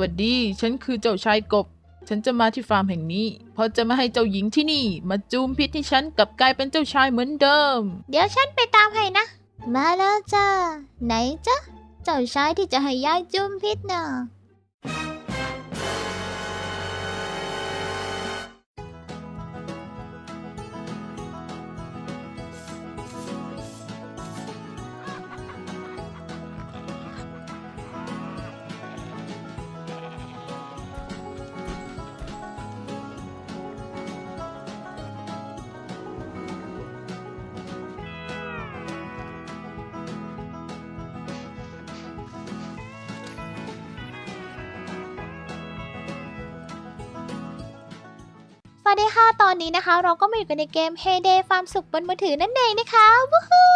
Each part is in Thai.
วัสดี ฉันคือเจ้าชายกบ ฉันจะมาที่ฟาร์มแห่งนี้ เพราะจะไม่ให้เจ้าหญิงที่นี่ มาจูมพิษที่ฉันกลับกลายเป็นเจ้าชายเหมือนเดิม เดี๋ยวฉันไปตามให้นะ มาแล้วจ้าไหนจ๊ะเจ้าชายที่จะให้ยายจุ่มพิษน่ะ สวัสดีค่ะตอนนี้นะคะ เราก็มาอยู่กันในเกม Heyday ฟาร์มสุขบนมือถือนั่นเองนะคะวู้ฮู้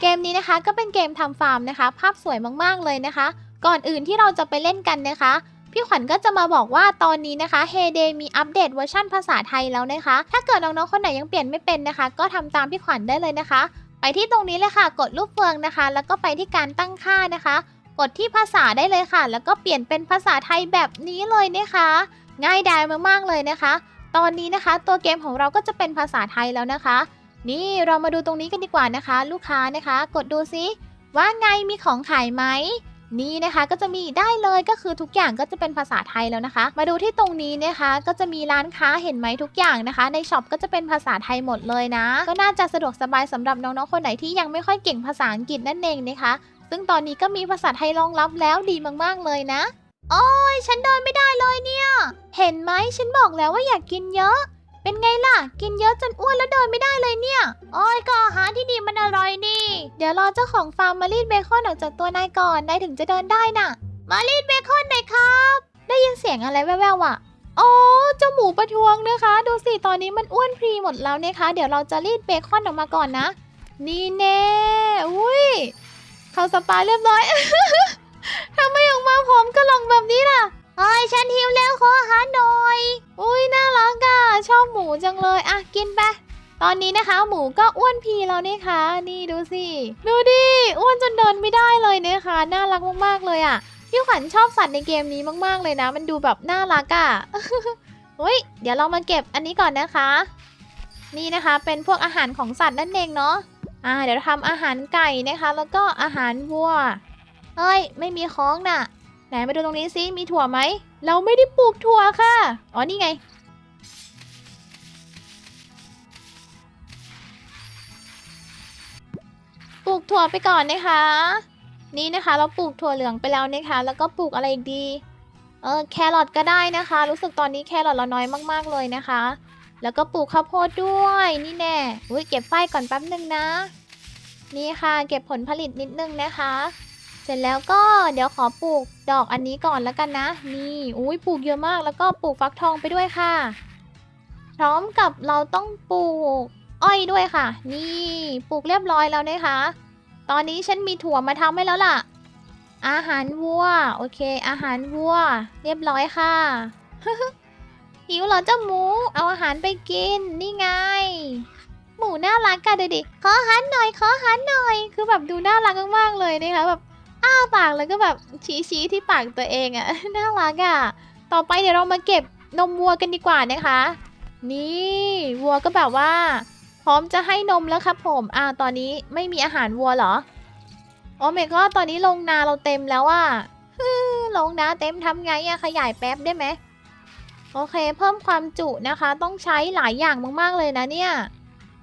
เกมนี้นะคะก็เป็นเกมทำฟาร์มนะคะ ภาพสวยมากๆเลยนะคะ ก่อนอื่นที่เราจะไปเล่นกันนะคะพี่ขวัญก็จะมาบอกว่าตอนนี้นะคะ Heyday มีอัปเดตเวอร์ชันภาษาไทยแล้วนะคะ ถ้าเกิดน้องๆคนไหนยังเปลี่ยนไม่เป็นนะคะ ก็ทำตามพี่ขวัญได้เลยนะคะ ไปที่ตรงนี้เลยค่ะ กดรูปเฟืองนะคะ แล้วก็ไปที่การตั้งค่านะคะ กดที่ภาษาได้เลยค่ะ แล้วก็เปลี่ยนเป็นภาษาไทยแบบนี้เลยนะคะ ง่ายดายมากๆเลยนะคะ ตอนนี้นะคะ ตัวเกมของเราก็จะเป็นภาษาไทยแล้วนะคะ นี่เรามาดูตรงนี้กันดีกว่านะคะ ลูกค้านะคะ กดดูซิว่าไงมีของขายไหมนี่นะคะก็จะมีได้เลยก็คือทุกอย่างก็จะเป็นภาษาไทยแล้วนะคะ มาดูที่ตรงนี้นะคะ ก็จะมีร้านค้าเห็นไหมทุกอย่างนะคะ ในช็อปก็จะเป็นภาษาไทยหมดเลยนะ ก็น่าจะสะดวกสบายสำหรับน้องๆคนไหนที่ยังไม่ค่อยเก่งภาษาอังกฤษนั่นเองนะคะ ซึ่งตอนนี้ก็มีภาษาไทยรองรับแล้วดีมากๆเลยนะ โอ้ยฉันเดินไม่ได้ เห็นไหมฉันบอกแล้วว่าอยากกินเยอะ เป็นไงล่ะ กินเยอะจนอ้วนแล้วเดินไม่ได้เลยเนี่ย โอ้ยก็อาหารที่นี่มันอร่อยนี่ เดี๋ยวรอเจ้าของฟาร์มมารีดเบคอนออกจากตัวนายก่อน นายถึงจะเดินได้น่ะ มารีดเบคอนหน่อยครับ ได้ยินเสียงอะไรแว่วๆอะอ๋อเจ้าหมูประท้วงนะคะ ดูสิ ตอนนี้มันอ้วนพรีหมดแล้วนะคะ เดี๋ยวเราจะรีดเบคอนออกมาก่อนนะ นี่แน่ อุ้ย เข้าสปาเรียบร้อย ทำไมออกมาพร้อมกระลองแบบนี้ล่ะ เอ้ยฉันหิวแล้วขออาหารหน่อย อุ้ยน่ารักอะชอบหมูจังเลยอะกินไปตอนนี้นะคะหมูก็อ้วนพีแล้วนะคะ นี่ดูสิดูดิอ้วนจนเดินไม่ได้เลยนะคะน่ารักมากๆเลยอะพี่ขวัญชอบสัตว์ในเกมนี้มากๆเลยนะ มันดูแบบน่ารักอะเฮ้ยเดี๋ยวเรามาเก็บอันนี้ก่อนนะคะ นี่นะคะเป็นพวกอาหารของสัตว์นั่นเองเนาะอ่าเดี๋ยวทำอาหารไก่นะคะ แล้วก็อาหารวัวเฮ้ย ไม่มีของน่ะ นมาดูตรงนี้ซิมีถั่วไหม เราไม่ได้ปลูกถั่วค่ะ อ๋อ นี่ไง ปลูกถั่วไปก่อนนะคะ นี่นะคะ เราปลูกถั่วเหลืองไปแล้วนะคะ แล้วก็ปลูกอะไรอีกดี เออ แครอทก็ได้นะคะ รู้สึกตอนนี้แครอทเราน้อยมากๆเลยนะคะ แล้วก็ปลูกข้าวโพดด้วย นี่แน่ อุ้ยเก็บฝ้ายก่อนแป๊บนึงนะ นี่ค่ะ เก็บผลผลิตนิดนึงนะคะ เสร็จแล้วก็เดี๋ยวขอปลูกดอกอันนี้ก่อนแล้วกันนะ นี่อุ้ยปลูกเยอะมากแล้วก็ปลูกฟักทองไปด้วยค่ะ พร้อมกับเราต้องปลูกอ้อยด้วยค่ะ นี่ปลูกเรียบร้อยแล้วนะคะ ตอนนี้ฉันมีถั่วมาทำให้แล้วล่ะ อาหารวัว โอเค อาหารวัว เรียบร้อยค่ะหิวเหรอเจ้าหมู เอาอาหารไปกิน นี่ไง หมูน่ารักกันดูดิ ขออหารหน่อย ขออหารหน่อย คือแบบดูน่ารักมากๆเลยนะคะแบบ อ้าปากแล้วก็แบบชี้ชี้ที่ปากตัวเองอะ น่ารักอะต่อไปเดี๋ยวเรามาเก็บนมวัวกันดีกว่านะคะ นี่วัวก็แบบว่า พร้อมจะให้นมแล้วครับผมอ่าตอนนี้ไม่มีอาหารวัวเหรอโอ้เมก็ตอนนี้ลงนาเราเต็มแล้วอะฮึลงนาเต็มทำไงอะขยายแป๊บได้ไหมโอเค เพิ่มความจุนะคะ ต้องใช้หลายอย่างมาก ๆ เลยนะเนี่ย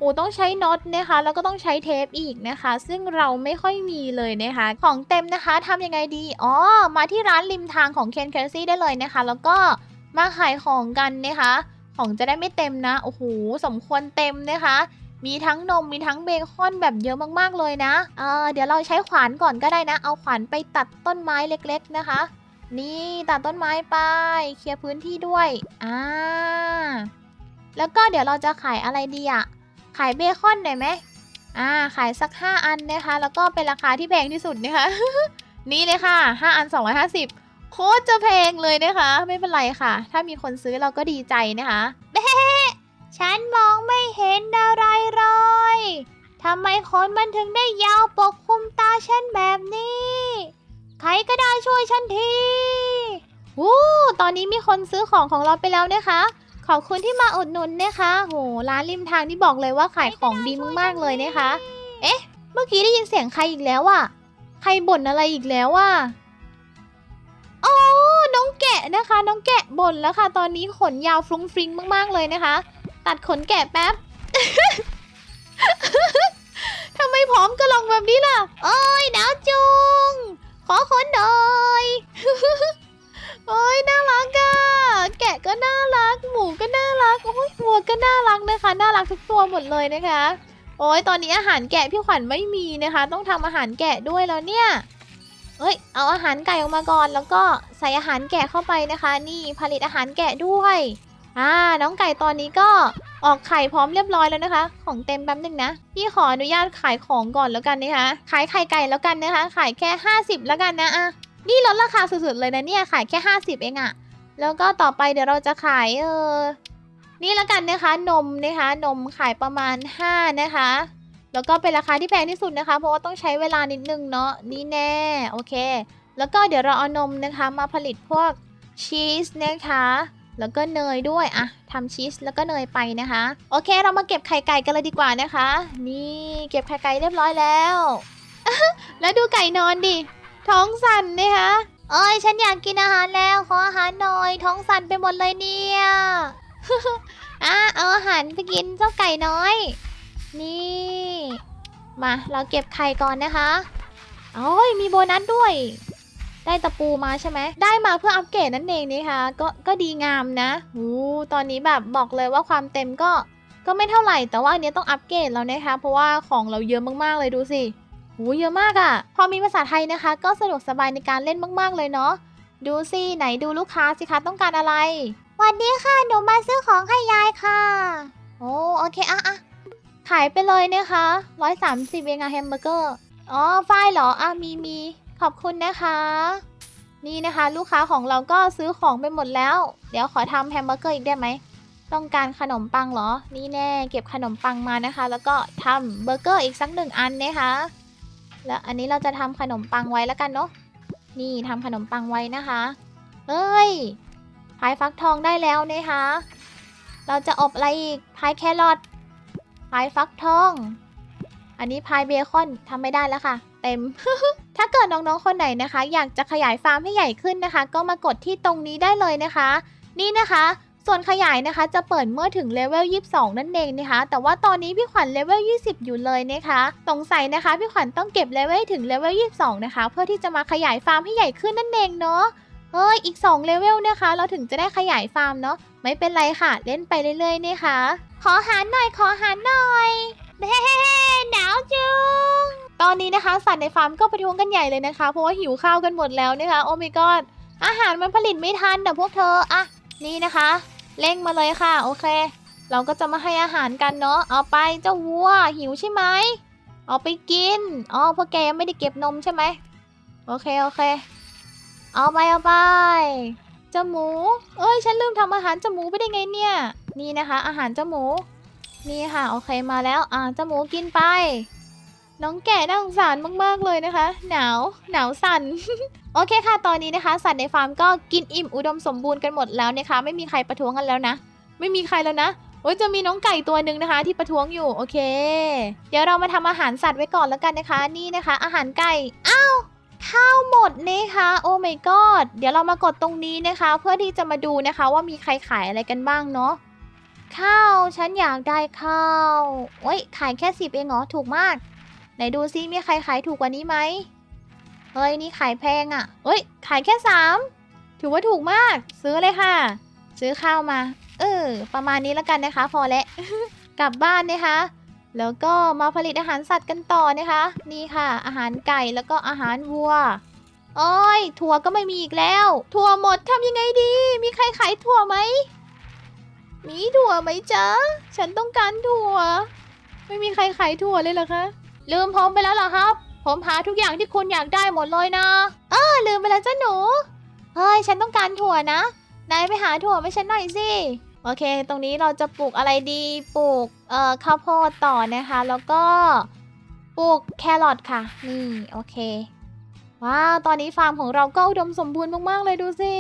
อ้ต้องใช้น็อตนะคะ แล้วก็ต้องใช้เทปอีกนะคะ ซึ่งเราไม่ค่อยมีเลยนะคะ ของเต็มนะคะทำยังไงดีอ๋อมาที่ร้านริมทางของเคนเคซี่ได้เลยนะคะ แล้วก็มาขายของกันนะคะ ของจะได้ไม่เต็มนะโอ้โหสมควรเต็มนะคะ มีทั้งนมมีทั้งเบคอนแบบเยอะมากๆเลยนะเออเดี๋ยวเราใช้ขวานก่อนก็ได้นะ เอาขวานไปตัดต้นไม้เล็ก ๆนะคะ นี่ตัดต้นไม้ไปเคลียร์พื้นที่ด้วยอ่าแล้วก็เดี๋ยวเราจะขายอะไรดีอะ ขายเบคอนหน่อยไหมอ่าขายสัก 5 อันนะคะ แล้วก็เป็นราคาที่แพงที่สุดนะคะ นี่เลยค่ะ 5 อัน 250 โคตรจะแพงเลยนะคะ ไม่เป็นไรค่ะ ถ้ามีคนซื้อเราก็ดีใจนะคะเบ๊ฉันมองไม่เห็นอะไรเลยทำไมขนมันถึงได้ยาวปกคลุมตาฉันแบบนี้ ใครก็ได้ช่วยฉันทีวู้ตอนนี้มีคนซื้อของของเราไปแล้วนะคะ อบคุณที่มาอุดหนุนนะคะ โห ร้านริมทางที่บอกเลยว่าขายของดีมากๆเลยนะคะ เอ๊ะ เมื่อกี้ได้ยินเสียงใครอีกแล้วอะใครบ่นอะไรอีกแล้วอะอ๋อน้องแกะนะคะ น้องแกะบ่นแล้วค่ะ ตอนนี้ขนยาวฟรุ้งฟริ้งมากๆเลยนะคะ ตัดขนแกะแป๊บ ดเลยนะคะ โอ้ยตอนนี้อาหารแกะพี่ขวัญไม่มีนะคะ ต้องทำอาหารแกะด้วยแล้วเนี่ยเอ้ยเอาอาหารไก่ออกมาก่อน แล้วก็ใส่อาหารแกะเข้าไปนะคะ นี่ผลิตอาหารแกะด้วยอ่าน้องไก่ตอนนี้ก็ออกไข่พร้อมเรียบร้อยแล้วนะคะ ของเต็มแป๊บหนึงนะพี่ขออนุญาตขายของก่อนแล้วกันนะคะ ขายไข่ไก่แล้วกันนะคะ ขายแค่ 50 แล้วกันนะอะนี่ลดราคาสุดๆเลยนะเนี่ยขายแค่ 50 เองอะแล้วก็ต่อไปเดี๋ยวเราจะขายเออ นี่แล้วกันนะคะนมนะคะนมขายประมาณ 5 นะคะ แล้วก็เป็นราคาที่แพงที่สุดนะคะ เพราะว่าต้องใช้เวลานิดนึงเนาะนี่แน่โอเค แล้วก็เดี๋ยวเราเอานมนะคะมาผลิตพวกชีสนะคะแล้วก็เนยด้วยอะทำชีสแล้วก็เนยไปนะคะ โอเค เรามาเก็บไข่ไก่กันเลยดีกว่านะคะ นี่เก็บไข่ไก่เรียบร้อยแล้ว แล้วดูไก่นอนดิ ท้องสั่นนะคะเอ้ย ฉันอยากกินอาหารแล้ว ขออาหารหน่อย ท้องสั่นไปหมดเลยเนี่ย อาหารไปกินเจ้าไก่น้อย นี่ มาเราเก็บไข่ก่อนนะคะโอ้ยมีโบนัสด้วย ได้ตะปูมาใช่ไหม ได้มาเพื่ออัปเกรดนั่นเองนะคะก็ก็ดีงามนะหูตอนนี้แบบบอกเลยว่าความเต็มก็ก็ไม่เท่าไหร่แต่ว่าอันนี้ต้องอัปเกรดแล้วนะคะ เพราะว่าของเราเยอะมากๆเลยดูสิโหเยอะมากอะ่ะ พอมีภาษาไทยนะคะ ก็สะดวกสบายในการเล่นมาก ๆเลยเนาะดูสิไหนดูลูกค้าสิคะต้องการอะไร วันนี้ค่ะหนูมาซื้อของให้ยายค่ะ โอ้โอเคอะอะขายไปเลยนะคะร้อยสามสิบเองอะแฮมเบอร์เกอร์ อ๋อฝ้ายเหรออะมีมีขอบคุณนะคะ นี่นะคะ ลูกค้าของเราก็ซื้อของไปหมดแล้ว เดี๋ยวขอทำแฮมเบอร์เกอร์อีกได้ไหม ต้องการขนมปังเหรอ นี่แน่เก็บขนมปังมานะคะ แล้วก็ทำเบอร์เกอร์อีกสักหนึ่งอันนะคะ แล้วอันนี้เราจะทำขนมปังไว้แล้วกันเนาะ นี่ทำขนมปังไว้นะคะเอ้ย พายฟักทองได้แล้วนะคะ เราจะอบอะไรอีกพายแครอทพายฟักทอง อันนี้พายเบคอนทำไม่ได้แล้วค่ะ เต็ม ถ้าเกิดน้องๆคนไหนนะคะ อยากจะขยายฟาร์มให้ใหญ่ขึ้นนะคะ ก็มากดที่ตรงนี้ได้เลยนะคะ นี่นะคะส่วนขยายนะคะจะเปิดเมื่อถึงเลเวล 22 นั่นเองนะคะ แต่ว่าตอนนี้พี่ขวัญเลเวล 20 อยู่เลยนะคะสงสัยนะคะพี่ขวัญต้องเก็บเลเวลถึงเลเวล 22 นะคะ เพื่อที่จะมาขยายฟาร์มให้ใหญ่ขึ้นนั่นเองเนาะ เฮ้ย อีก2เลเวลนะคะ เราถึงจะได้ขยายฟาร์มเนาะ ไม่เป็นไรค่ะ เล่นไปเรื่อยๆนะคะ ขอหารหน่อย ขอหารหน่อยเฮ้หนาวจุง ตอนนี้นะคะสัตว์ในฟาร์มก็ประท้วงกันใหญ่เลยนะคะ เพราะว่าหิวข้าวกันหมดแล้วนะคะ โอ้ my god อาหารมันผลิตไม่ทันเดี๋ยวพวกเธออะนี่นะคะ เร่งมาเลยค่ะ โอเค เราก็จะมาให้อาหารกันเนาะ เอาไปเจ้าวัวหิวใช่ไหม เอาไปกิน อ๋อพวกแกยังไม่ได้เก็บนมใช่ไหม โอเค โอเค เอาไปเอาไปเจ้าหมูเอ้ย ฉันลืมทำอาหารเจ้าหมูไปได้ไงเนี่ย นี่นะคะ อาหารเจ้าหมูนี่ค่ะ โอเคมาแล้ว อ่าเจ้าหมูกินไป น้องแก่น่าสงสารมาก ๆ เลยนะคะ หนาว หนาวสั่น โอเคค่ะ ตอนนี้นะคะ สัตว์ในฟาร์มก็กินอิ่มอุดมสมบูรณ์กันหมดแล้วนะคะ ไม่มีใครประท้วงกันแล้วนะ ไม่มีใครแล้วนะโอ้ยจะมีน้องไก่ตัวหนึ่งนะคะ ที่ประท้วงอยู่ โอเค เดี๋ยวเรามาทำอาหารสัตว์ไว้ก่อนแล้วกันนะคะ นี่นะคะ อาหารไก่ อ้าว ข้าวหมดนะคะโอ้ my god เดี๋ยวเรามากดตรงนี้นะคะ เพื่อที่จะมาดูนะคะว่ามีใครขายอะไรกันบ้างเนาะข้าวฉันอยากได้ข้าวโอ้ยขายแค่สิบเองเหรอถูกมาก ไหนดูซิมีใครขายถูกกว่านี้ไหมเฮ้ยนี่ขายแพงอะ่ะเฮ้ยขายแค่สามถือว่าถูกมากซื้อเลยค่ะ ซื้อข้าวมา เออ ประมาณนี้แล้วกันนะคะ พอแล้วกลับบ้านนะคะ แล้วก็มาผลิตอาหารสัตว์กันต่อนะคะ นี่ค่ะ อาหารไก่แล้วก็อาหารวัวโอ้ยถั่วก็ไม่มีอีกแล้ว ถั่วหมดทำยังไงดี มีใครขายถั่วไหม มีถั่วไหมจ๊ะ ฉันต้องการถั่ว ไม่มีใครขายถั่วเลยเหรอคะ ลืมผมไปแล้วเหรอครับ ผมหาทุกอย่างที่คุณอยากได้หมดเลยนะเออลืมไปแล้วจ้าหนู เฮ้ย ฉันต้องการถั่วนะ นายไปหาถั่วให้ฉันหน่อยสิ โอเค ตรงนี้เราจะปลูกอะไรดี ปลูกเอ่อข้าวโพดต่อนะคะ แล้วก็ปลูกแครอทค่ะ นี่ โอเค ว้าว ตอนนี้ฟาร์มของเราก็อุดมสมบูรณ์มากๆเลยดูสิ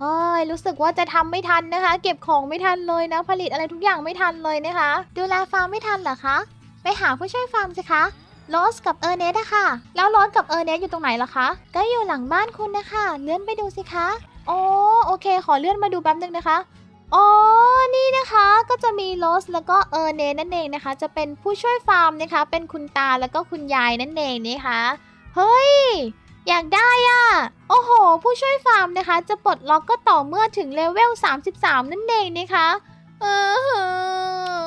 เอ้ย รู้สึกว่าจะทำไม่ทันนะคะ เก็บของไม่ทันเลยนะ ผลิตอะไรทุกอย่างไม่ทันเลยนะคะ ดูแลฟาร์มไม่ทันเหรอคะ ไปหาผู้ช่วยฟาร์มสิคะโรสกับเออร์เนสอะค่ะ แล้วโรสกับเออร์เนสอยู่ตรงไหนล่ะคะ ก็อยู่หลังบ้านคุณนะคะ เลื่อนไปดูสิคะอ๋อโอเค ขอเลื่อนมาดูแป๊บนึงนะคะ อ๋อ นี่นะคะก็จะมีโรสแล้วก็เออร์เนนั่นเองนะคะ จะเป็นผู้ช่วยฟาร์มนะคะ เป็นคุณตาแล้วก็คุณยายนั่นเองนะคะ เฮ้ย อยากได้อะ โอ้โห ผู้ช่วยฟาร์มนะคะ จะปลดล็อกก็ต่อเมื่อถึงเลเวล 33 นั่นเองนะคะ เออ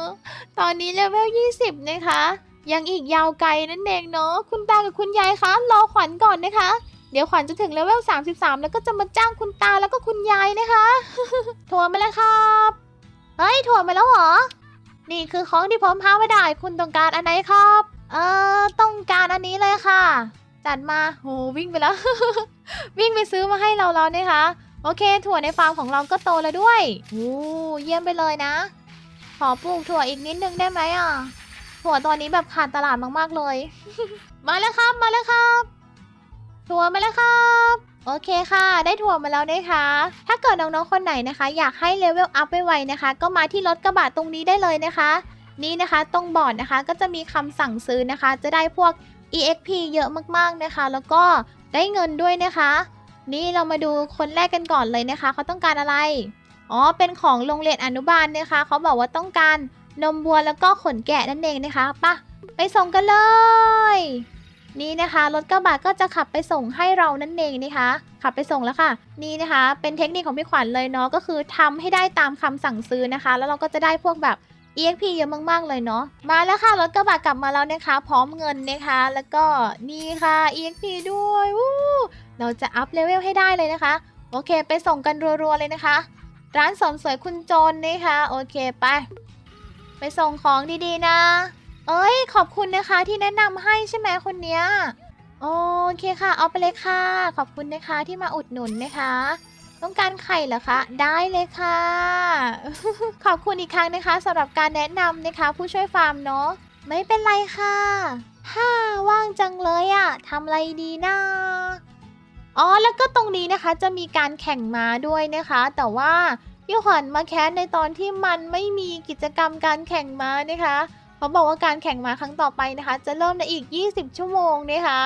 ตอนนี้เลเวล 20 นะคะ ยังอีกยาวไกลนั่นเองเนาะ คุณตากับคุณยายคะ รอขวัญก่อนนะคะ เดี๋ยวขวัญจะถึงเลเวล 33 แล้วก็จะมาจ้างคุณตาแล้วก็คุณยายนะคะถั่วมาแล้วครับ เฮ้ยถั่วมาแล้วเหรอ นี่คือของที่ผมพาไม่ได้ คุณต้องการอันไหนครับ เอ่อ ต้องการอันนี้เลยค่ะ จัดมาโหวิ่งไปแล้ว วิ่งไปซื้อมาให้เราแล้วนะคะ โอเค ถั่วในฟาร์มของเราก็โตแล้วด้วยโอ้เยี่ยมไปเลยนะ ขอปลูกถั่วอีกนิดนึงได้ไหมอะ ถั่วตอนนี้แบบขาดตลาดมากๆเลย มาแล้วครับ มาแล้วครับ ถั่วมาแล้วครับโอเคค่ะ ได้ถั่วมาแล้วนะคะ ถ้าเกิดน้องๆคนไหนนะคะ อยากให้เลเวลอัพไวๆนะคะ ก็มาที่รถกระบะตรงนี้ได้เลยนะคะ นี่นะคะตรงบอร์ดนะคะก็จะมีคำสั่งซื้อนะคะ จะได้พวก EXP เยอะมากๆนะคะ แล้วก็ได้เงินด้วยนะคะ นี่เรามาดูคนแรกกันก่อนเลยนะคะเขาต้องการอะไรอ๋อเป็นของโรงเรียนอนุบาลนะคะเขาบอกว่าต้องการนมวัวแล้วก็ขนแกะนั่นเองนะคะปะไปส่งกันเลย นี่นะคะรถกระบะก็จะขับไปส่งให้เรานั่นเองนะคะ ขับไปส่งแล้วค่ะ นี่นะคะ เป็นเทคนิคของพี่ขวัญเลยเนาะก็คือทำให้ได้ตามคำสั่งซื้อนะคะ แล้วเราก็จะได้พวกแบบ EXP เยอะมากๆเลยเนาะมาแล้วค่ะรถกระบะกลับมาแล้วนะคะ พร้อมเงินนะคะ แล้วก็นี่ค่ะ EXP ด้วยวู้เราจะอัพเลเวลให้ได้เลยนะคะ โอเค ไปส่งกันรัวๆเลยนะคะ ร้านเสริมสวยคุณโจนนะคะ โอเคไป ไปส่งของดีๆนะ เอ้ย ขอบคุณนะคะที่แนะนำให้ใช่ไหมคนเนี้ย โอเคค่ะ เอาไปเลยค่ะ ขอบคุณนะคะที่มาอุดหนุนนะคะ ต้องการไข่เหรอคะ ได้เลยค่ะ ขอบคุณอีกครั้งนะคะสำหรับการแนะนำนะคะ ผู้ช่วยฟาร์มเนาะ ไม่เป็นไรค่ะฮ่าว่างจังเลยอะทำอะไรดีนะ อ๋อ แล้วก็ตรงนี้นะคะจะมีการแข่งม้าด้วยนะคะ แต่ว่าพี่ขวัญมาแคสในตอนที่มันไม่มีกิจกรรมการแข่งม้านะคะ เขาบอกว่าการแข่งม้าครั้งต่อไปนะคะ จะเริ่มในอีก 20 ชั่วโมงนะคะ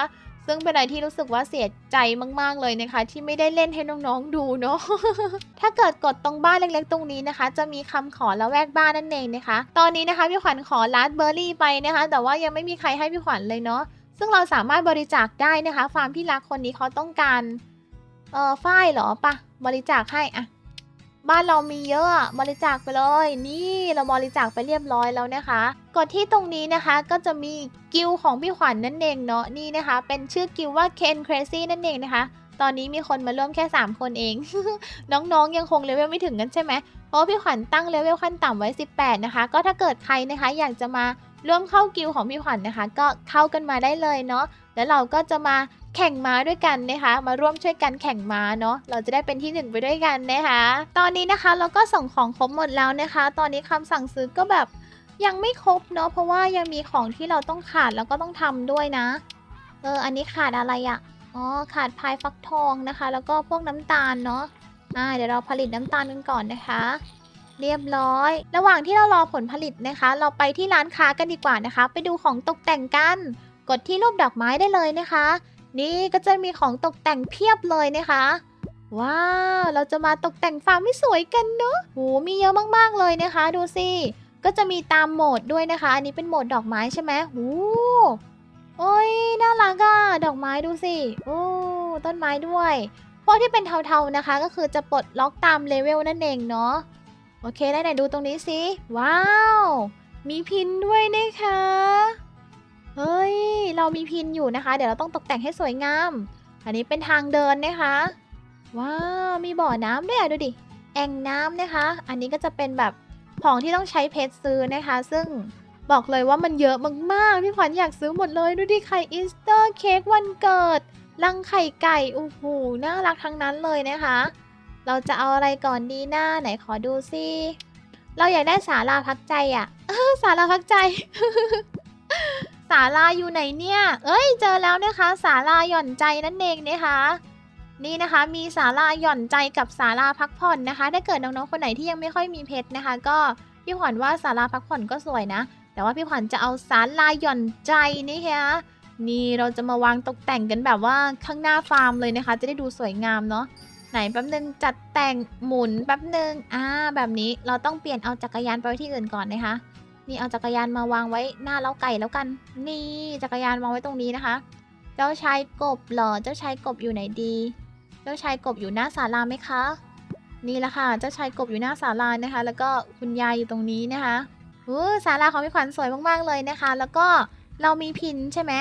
ซึ่งเป็นอะไรที่รู้สึกว่าเสียใจมากๆเลยนะคะ ที่ไม่ได้เล่นให้น้องๆดูเนาะ ถ้าเกิดกดตรงบ้านเล็กๆ ตรงนี้นะคะ จะมีคำขอละแวกบ้านนั่นเองนะคะ ตอนนี้นะคะพี่ขวัญขอลาสเบอร์รี่ไปนะคะ แต่ว่ายังไม่มีใครให้พี่ขวัญเลยเนาะ ซึ่งเราสามารถบริจาคได้นะคะ ฟาร์มที่รักคนนี้เขาต้องการ เอ่อฝ้ายเหรอปะบริจาคให้อะ บ้านเรามีเยอะบริจาคไปเลย นี่เราบริจาคไปเรียบร้อยแล้วนะคะกดที่ตรงนี้นะคะก็จะมีกิลของพี่ขวัญนั่นเองเนาะนี่นะคะ เป็นชื่อกิลว่า Ken Crazy นั่นเองนะคะ ตอนนี้มีคนมาร่วมแค่ 3 คนเอง น้องๆยังคงเลเวลไม่ถึงกันใช่ไหมเพราะพี่ขวัญตั้งเลเวลขั้นต่ำไว้ 18 นะคะ ก็ถ้าเกิดใครนะคะอยากจะมาร่วมเข้ากิลของพี่ขวัญนะคะ ก็เข้ากันมาได้เลยเนาะแล้วเราก็จะมา แข่งม้าด้วยกันนะคะ มาร่วมช่วยกันแข่งม้าเนาะเราจะได้เป็นที่หนึ่งไปด้วยกันนะคะ ตอนนี้นะคะเราก็ส่งของครบหมดแล้วนะคะ ตอนนี้คำสั่งซื้อก็แบบยังไม่ครบเนาะเพราะว่ายังมีของที่เราต้องขาดแล้วก็ต้องทำด้วยนะ เอออันนี้ขาดอะไรอะ่ะอ๋อขาดพายฟักทองนะคะ แล้วก็พวกน้ำตาลเนาะอ่าเดี๋ยวเราผลิตน้ำตาลกันก่อนนะคะ เรียบร้อย ระหว่างที่เรารอผลผลิตนะคะ เราไปที่ร้านค้ากันดีกว่านะคะ ไปดูของตกแต่งกัน กดที่รูปดอกไม้ได้เลยนะคะ นี่ก็จะมีของตกแต่งเพียบเลยนะคะ ว้าว เราจะมาตกแต่งฟาร์มให้สวยกันเนอะโหมีเยอะมากๆเลยนะคะ ดูสิ ก็จะมีตามโหมดด้วยนะคะ อันนี้เป็นโหมดดอกไม้ใช่ไหมหูโอ้ยน่ารักอะดอกไม้ดูสิโอ้ต้นไม้ด้วย พวกที่เป็นเทาๆนะคะ ก็คือจะปลดล็อกตามเลเวลนั่นเองเนาะ โอเคได้ไหนดูตรงนี้สิ ว้าว มีพินด้วยนะคะ เฮ้ย เรามีพินอยู่นะคะ เดี๋ยวเราต้องตกแต่งให้สวยงาม อันนี้เป็นทางเดินนะคะ ว้าว มีบ่อน้ำด้วยอะดูดิ แอ่งน้ำนะคะ อันนี้ก็จะเป็นแบบของที่ต้องใช้เพชรซื้อนะคะ ซึ่งบอกเลยว่ามันเยอะมากๆ พี่ขวัญอยากซื้อหมดเลย ดูดิไข่อีสเตอร์เค้กวันเกิด ลังไข่ไก่ โอ้โห น่ารักทั้งนั้นเลยนะคะ เราจะเอาอะไรก่อนดีหน้าไหนขอดูสิเราอยากได้สาราพักใจอะสาราพักใจ ศาลาอยู่ไหนเนี่ย เอ้ย เจอแล้วนะคะศาลาหย่อนใจนั่นเองนะคะ นี่นะคะมีศาลาหย่อนใจกับศาลาพักผ่อนนะคะ ถ้าเกิดน้องๆคนไหนที่ยังไม่ค่อยมีเพชรนะคะ ก็พี่ขวัญว่าศาลาพักผ่อนก็สวยนะ แต่ว่าพี่ขวัญจะเอาศาลาหย่อนใจนี่คะนี่เราจะมาวางตกแต่งกันแบบว่าข้างหน้าฟาร์มเลยนะคะ จะได้ดูสวยงามเนาะไหนแป๊บนึงจัดแต่งหมุนแป๊บนึงอ่าแบบนี้เราต้องเปลี่ยนเอาจักรยานไปที่อื่นก่อนนะคะ นี่เอาจักรยานมาวางไว้หน้าเล้าไก่แล้วกัน นี่จักรยานวางไว้ตรงนี้นะคะ เจ้าชายกบเหรอ เจ้าชายกบอยู่ไหนดี เจ้าชายกบอยู่หน้าศาลาไหมคะ นี่แหละค่ะ เจ้าชายกบอยู่หน้าศาลานะคะ แล้วก็คุณยายอยู่ตรงนี้นะคะอู้ศาลาของพี่ขวัญสวยมากๆเลยนะคะ แล้วก็เรามีพินใช่ไหม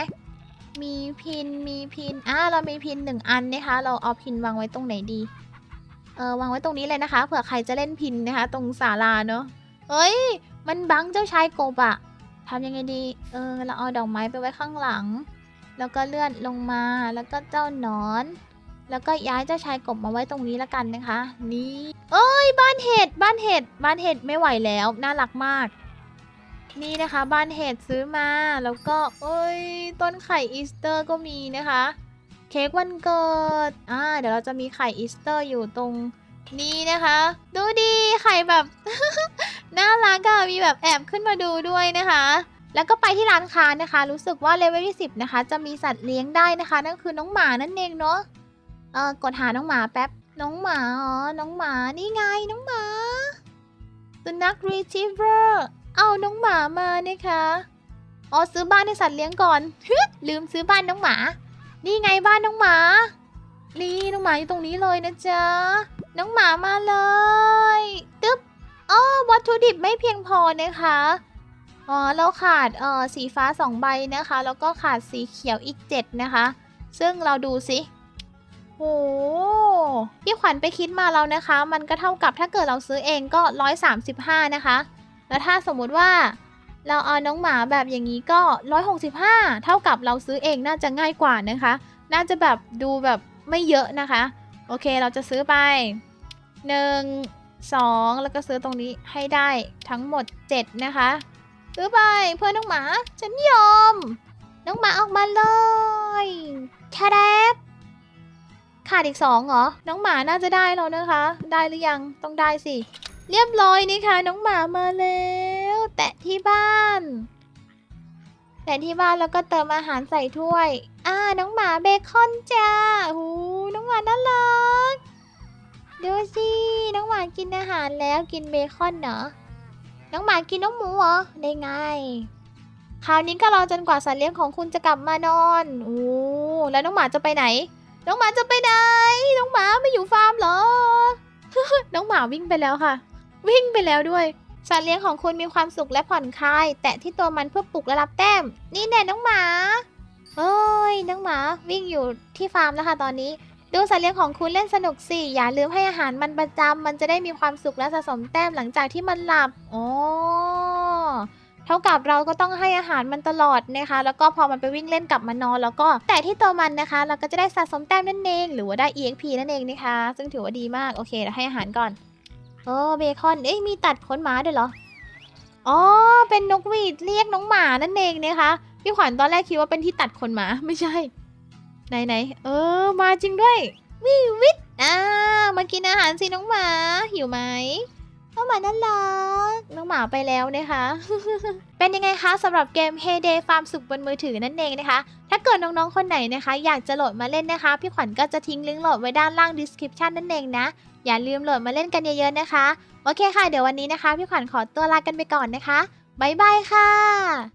มีพิน มีพิน อ่า เรามีพินหนึ่งอันนะคะ เราเอาพินวางไว้ตรงไหนดี เออ วางไว้ตรงนี้เลยนะคะ เผื่อใครจะเล่นพินนะคะ ตรงศาลาเนอะเฮ้ย มันบังเจ้าชายกบอะทำยังไงดี เออ เราเอาดอกไม้ไปไว้ข้างหลัง แล้วก็เลื่อนลงมา แล้วก็เจ้าหนอน แล้วก็ย้ายเจ้าชายกบมาไว้ตรงนี้แล้วกันนะคะ นี่ เอ้ย บ้านเห็ด บ้านเห็ด บ้านเห็ดไม่ไหวแล้ว น่ารักมาก นี่นะคะบ้านเห็ดซื้อมา แล้วก็ เอ้ย ต้นไข่อีสเตอร์ก็มีนะคะ เค้กวันเกิด อ่า เดี๋ยวเราจะมีไข่อีสเตอร์อยู่ตรงนี้นะคะ ดูดีไข่แบบ น่ารักอะมีแบบแอบขึ้นมาดูด้วยนะคะ แล้วก็ไปที่ร้านค้านะคะ รู้สึกว่าเลเวลที่สิบนะคะ จะมีสัตว์เลี้ยงได้นะคะ นั่นคือน้องหมานั่นเองเนาะเออกดหาน้องหมาแป๊บน้องหมาอ๋อน้องหมานี่ไงน้องหมาสุนัขรีทรีเวอร์เอาน้องหมามานะคะอ๋อซื้อบ้านให้สัตว์เลี้ยงก่อนลืมซื้อบ้านน้องหมา นี่ไงบ้านน้องหมา นี่น้องหมาอยู่ตรงนี้เลยนะจ๊ะน้องหมามาเลยตึ๊บ อ๋อวัตถุดิบไม่เพียงพอนะคะอ๋อเราขาดเอ่อสีฟ้าสองใบนะคะ แล้วก็ขาดสีเขียวอีกเจ็ดนะคะ ซึ่งเราดูสิโหพี่ขวัญไปคิดมาแล้วนะคะ มันก็เท่ากับถ้าเกิดเราซื้อเองก็ 135 นะคะ แล้วถ้าสมมุติว่าเราเอาน้องหมาแบบอย่างนี้ก็ 165 เท่ากับเราซื้อเองน่าจะง่ายกว่านะคะ น่าจะแบบดูแบบไม่เยอะนะคะ โอเคเราจะซื้อไป 1 2 แล้วก็ซื้อตรงนี้ให้ได้ทั้งหมด 7 นะคะซื้อไปเพื่อน้องหมา ฉันยอม น้องหมาออกมาเลยแครบขาดอีกสองเหรอ น้องหมาน่าจะได้แล้วนะคะ ได้หรือยัง ต้องได้สิ เรียบร้อยนี่ค่ะ น้องหมามาแล้ว แตะที่บ้าน แตะที่บ้านแล้วก็เติมอาหารใส่ถ้วย อ่า น้องหมาเบคอนจ้าหูน้องหมาน่ารัก ดูสิน้องหมากินอาหารแล้วกินเบคอนเหรอน้องหมากินน้องหมูเหรอได้ไง คราวนี้ก็รอจนกว่าสัตว์เลี้ยงของคุณจะกลับมานอนโอ้แล้วน้องหมาจะไปไหน น้องหมาจะไปไหน น้องหมาไม่อยู่ฟาร์มเหรอ น้องหมาวิ่งไปแล้วค่ะ วิ่งไปแล้วด้วย สัตว์เลี้ยงของคุณมีความสุขและผ่อนคลาย แตะที่ตัวมันเพื่อปลุกและรับแต้ม นี่แน่น้องหมาเอ้ยน้องหมาวิ่งอยู่ที่ฟาร์มแล้วค่ะตอนนี้ ดูสัตว์เลี้ยงของคุณเล่นสนุกสิ อย่าลืมให้อาหารมันประจำ มันจะได้มีความสุขและสะสมแต้มหลังจากที่มันหลับ อ๋อ เท่ากับเราก็ต้องให้อาหารมันตลอดนะคะ แล้วก็พอมันไปวิ่งเล่นกลับมานอน แล้วก็แต่ที่ตัวมันนะคะ เราก็จะได้สะสมแต้มนั่นเอง หรือว่าได้ EXP นั่นเองนะคะ ซึ่งถือว่าดีมาก โอเคเราให้อาหารก่อน โอ้เบคอน เอ้ยมีตัดขนหมาด้วยเหรอ อ๋อ เป็นนกหวีดเรียกน้องหมานั่นเองนะคะ พี่ขวัญตอนแรกคิดว่าเป็นที่ตัดขนหมา ไม่ใช่ ไหนไหนเออ มาจริงด้วย วิวิทอ่ามากินอาหารสิน้องหมา หิวไหมน้องหมาน่ารักน้องหมาไปแล้วนะคะ เป็นยังไงคะสำหรับเกม Heyday Farm สุขบนมือถือนั่นเองนะคะ ถ้าเกิดน้องๆคนไหนนะคะ อยากจะโหลดมาเล่นนะคะ พี่ขวัญก็จะทิ้งลิงก์โหลดไว้ด้านล่าง description นั่นเองนะ อย่าลืมโหลดมาเล่นกันเยอะๆนะคะ โอเคค่ะ เดี๋ยววันนี้นะคะ พี่ขวัญขอตัวลากันไปก่อนนะคะบ๊ายบายค่ะ